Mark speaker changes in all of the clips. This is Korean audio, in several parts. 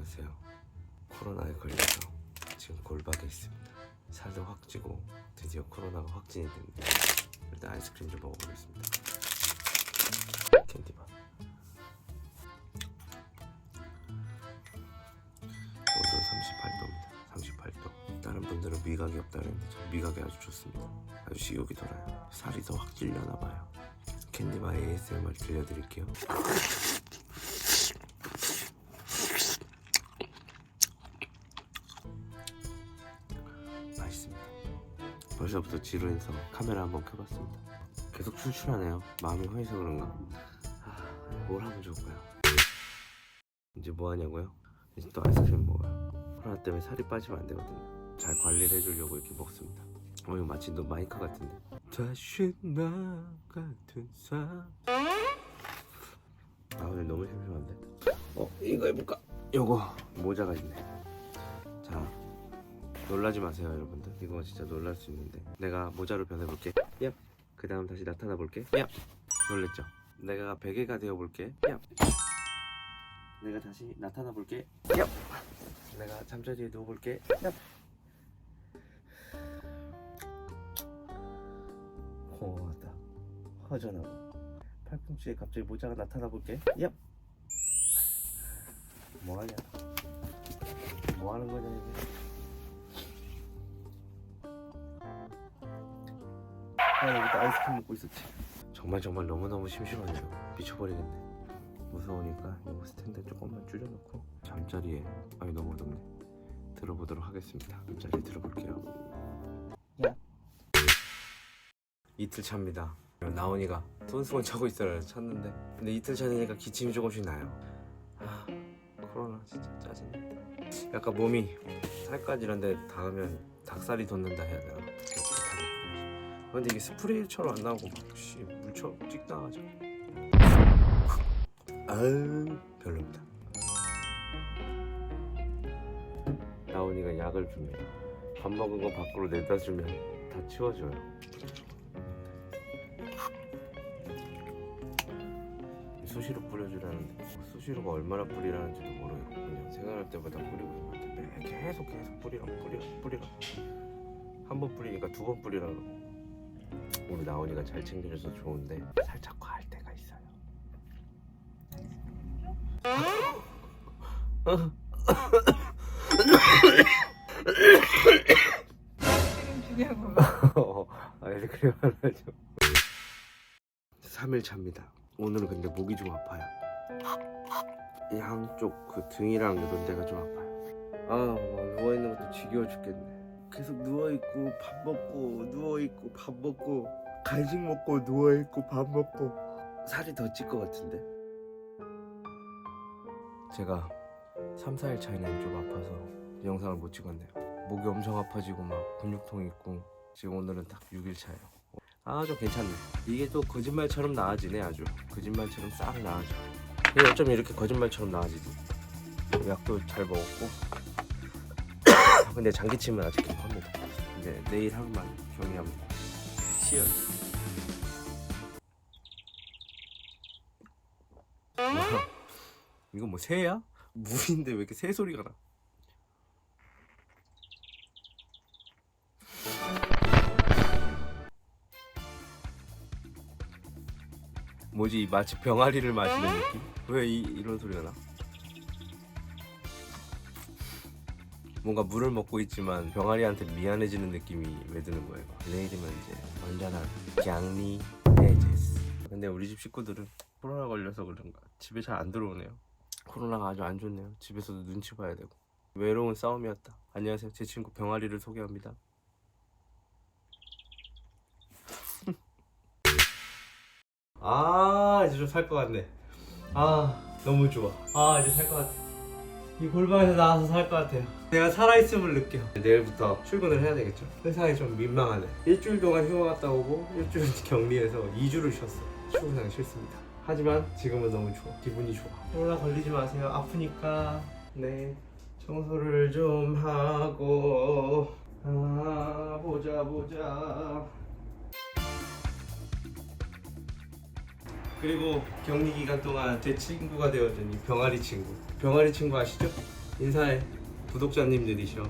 Speaker 1: 안녕하세요. 코로나에 걸려서 지금 골박에 있습니다. 살도 확 찌고 드디어 코로나가 확진이 됐는데 일단 아이스크림 좀 먹어보겠습니다. 캔디바. 온도 38도입니다. 38도. 다른 분들은 미각이 없다는데 저 미각이 아주 좋습니다. 아주 식욕이 돌아요. 살이 더 확 찔려나 봐요. 캔디바 ASMR 들려드릴게요. 있습니다. 벌써부터 지루해서 카메라 한번 켜봤습니다. 계속 출출하네요. 마음이 허해서 그런가? 아, 뭘 하면 좋을까요? 이제 뭐 하냐고요? 이제 또 아이스크림 먹어요. 코로나 때문에 살이 빠지면 안 되거든요. 잘 관리를 해주려고 이렇게 먹습니다. 어 이거 마치 너 마이크 같은데. 다시 나 같은 사. 아 오늘 너무 심심한데. 어 이거 해볼까? 요거 모자가 있네. 자 놀라지 마세요 여러분들 이거 진짜 놀랄 수 있는데 내가 모자로 변해볼게 얍. 그 다음 다시 나타나 볼게 얍. 놀랬죠? 내가 베개가 되어볼게 얍. 내가 다시 나타나 볼게 얍. 내가 잠자리에 누워볼게 얍. 호하다 허전하고 팔꿈치에 갑자기 모자가 나타나 볼게 얍. 뭐하냐 뭐하는 거냐 이게 아 여기다 아이스크림 먹고 있었지. 정말 정말 너무너무 심심하네요. 미쳐버리겠네. 무서우니까 이거 스탠드 조금만 줄여놓고 잠자리에 아니 너무 어둡네. 들어보도록 하겠습니다. 잠자리에 들어볼게요. 야. 이틀 차입니다. 나온이가 손수건 차고 있어요 찼는데. 근데 이틀 차니까 기침이 조금씩 나요. 아 코로나 진짜 짜증나 약간 몸이 살까지 이런데 닿으면 닭살이 돋는다 해야 되나 근데 이게 스프레이처럼 안 나오고 막 씨, 물처럼 찍 나가죠. 아유 별로입니다. 나온이가 약을 줍니다. 밥 먹은 거 밖으로 내다 주면 다 치워줘요. 수시로 뿌려주라는데 뭐 수시로가 얼마나 뿌리라는지도 모르겠고 그냥 생각할 때마다 뿌리고 있는데 매 계속 계속 뿌리라 뿌리라 뿌리라 한 번 뿌리니까 두 번 뿌리라 그러고 우리 나온이가 잘 챙겨줘서 좋은데 살짝 과할 때가 있어요.
Speaker 2: 주냐고.
Speaker 1: 아이스크림 하나 줘 3일 차입니다. 오늘은 근데 목이 좀 아파요. 이 한쪽 그 등이랑 이런 데가 좀 아파요. 아 누워 있는 것도 지겨워 죽겠네. 계속 누워 있고 밥 먹고 누워 있고 밥 먹고 간식 먹고 누워있고 밥 먹고. 살이 더 찔 것 같은데? 제가 3, 4일 차이는 좀 아파서 영상을 못 찍었네요. 목이 엄청 아파지고 막 근육통 있고 지금 오늘은 딱 6일 차예요. 아좀 괜찮네. 이게 또 거짓말처럼 나아지네 아주. 거짓말처럼 싹 나아져. 이게 어쩜 이렇게 거짓말처럼 나아지지? 약도 잘 먹었고. 근데 장기침은 아직 계속합니다. 이제 내일 하루만 격리합니다 시열 와, 이거 뭐 새야? 물인데 왜 이렇게 새 소리가 나? 뭐지 마치 병아리를 마시는 느낌? 왜 이, 이런 소리가 나? 뭔가 물을 먹고 있지만 병아리한테 미안해지는 느낌이 왜 드는 거예요? 내일이면 이제 완전한 갱리 데제스. 근데 우리 집 식구들은 코로나 걸려서 그런가 집에 잘 안 들어오네요. 코로나가 아주 안 좋네요. 집에서도 눈치 봐야 되고. 외로운 싸움이었다. 안녕하세요. 제 친구 병아리를 소개합니다. 아 이제 좀 살 것 같네. 아 너무 좋아. 아 이제 살 것 같아 이 골방에서 나와서 살 것 같아요. 내가 살아있음을 느껴. 내일부터 출근을 해야 되겠죠? 세상이 좀 민망하네. 일주일 동안 휴가 갔다 오고 일주일 격리해서 2주를 쉬었어. 출근하기 싫습니다. 하지만 지금은 너무 좋아. 기분이 좋아. 코로나 걸리지 마세요. 아프니까. 네. 청소를 좀 하고. 아 보자 보자 그리고 격리 기간 동안 제 친구가 되어준 이 병아리 친구 병아리 친구 아시죠? 인사해 구독자님들이셔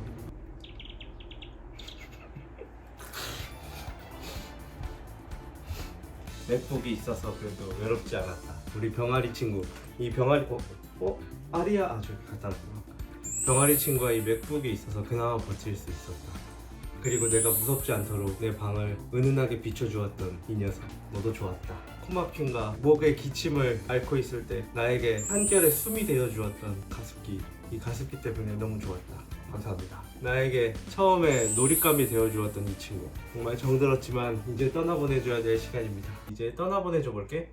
Speaker 1: 맥북이 있어서 그래도 외롭지 않았다 우리 병아리 친구 이 병아리 어? 어? 아리야 아 저기 갖다 놨구나 병아리 친구와 이 맥북이 있어서 그나마 버틸 수 있었다 그리고 내가 무섭지 않도록 내 방을 은은하게 비춰주었던 이 녀석. 너도 좋았다. 코마핀과 목의 기침을 앓고 있을 때 나에게 한결의 숨이 되어주었던 가습기. 이 가습기 때문에 너무 좋았다. 감사합니다. 나에게 처음에 놀잇감이 되어주었던 이 친구. 정말 정들었지만 이제 떠나보내줘야 될 시간입니다. 이제 떠나보내줘 볼게.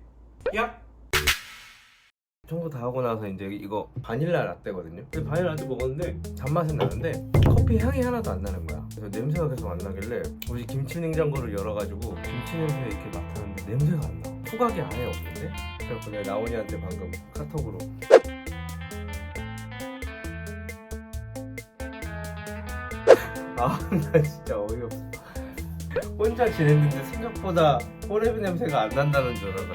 Speaker 1: 야! 청소 다 하고 나서 이제 이거 바닐라 라떼거든요. 근데 바닐라 라떼 먹었는데 단맛은 나는데 커피 향이 하나도 안 나는 거야. 그래서 냄새가 계속 안 나길래 우리 김치 냉장고를 열어가지고 김치 냄새 이렇게 맡았는데 냄새가 안 나. 후각이 아예 없는데? 그래서 내가 나온이한테 방금 카톡으로 아 나 진짜 어이없어. 혼자 지냈는데 생각보다 호레비 냄새가 안 난다는 줄 알았어.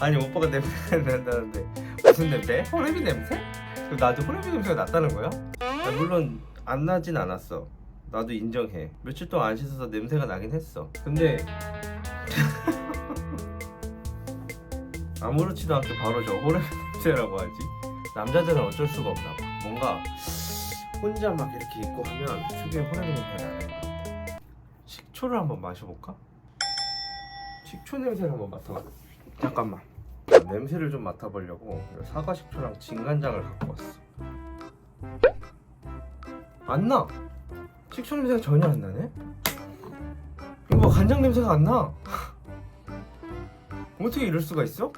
Speaker 1: 아니 오빠가 냄새가 안 난다는데 무슨 냄새? 호레비 냄새? 그럼 나도 호레비 냄새가 났다는 거야? 아, 물론 안 나진 않았어. 나도 인정해. 며칠 동안 안 씻어서 냄새가 나긴 했어. 근데 아무렇지도 않게 바로 저 호레비 냄새라고 하지. 남자들은 어쩔 수가 없나 봐. 뭔가 혼자 막 이렇게 있고 하면 특유의 호레비 냄새가 나는. 식초를 한번 마셔볼까? 식초 냄새를 한번 맡아봐. 잠깐만. 냄새를 좀 맡아보려고 사과 식초랑 진간장을 갖고 왔어. 안 나. 식초 냄새가 전혀 안 나네. 이거 뭐 간장 냄새가 안 나. 어떻게 이럴 수가 있어?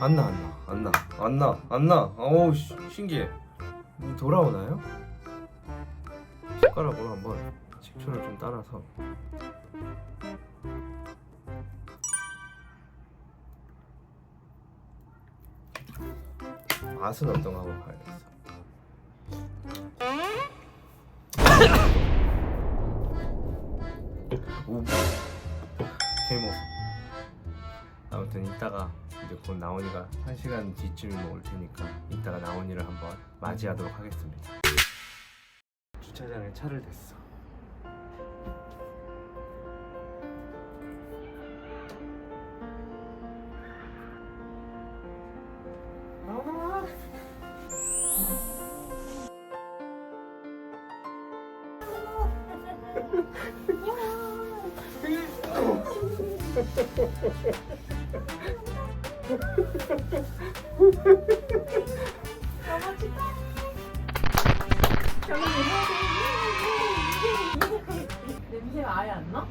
Speaker 1: 안 나, 안 나, 안 나, 안 나, 안 나. 어우, 시- 신기해. 뭐 돌아오나요? 숟가락으로 한번 식초를 좀 따라서 맛은 어떤가 한번 봐야겠어. 오, 개모. 아무튼 이따가 이제 곧 나온이가 한 시간 뒤쯤이면 올 테니까 이따가 나온이를 한번 맞이하도록 하겠습니다. 주차장에 차를 댔어.
Speaker 2: 냄새가 아예 안 나?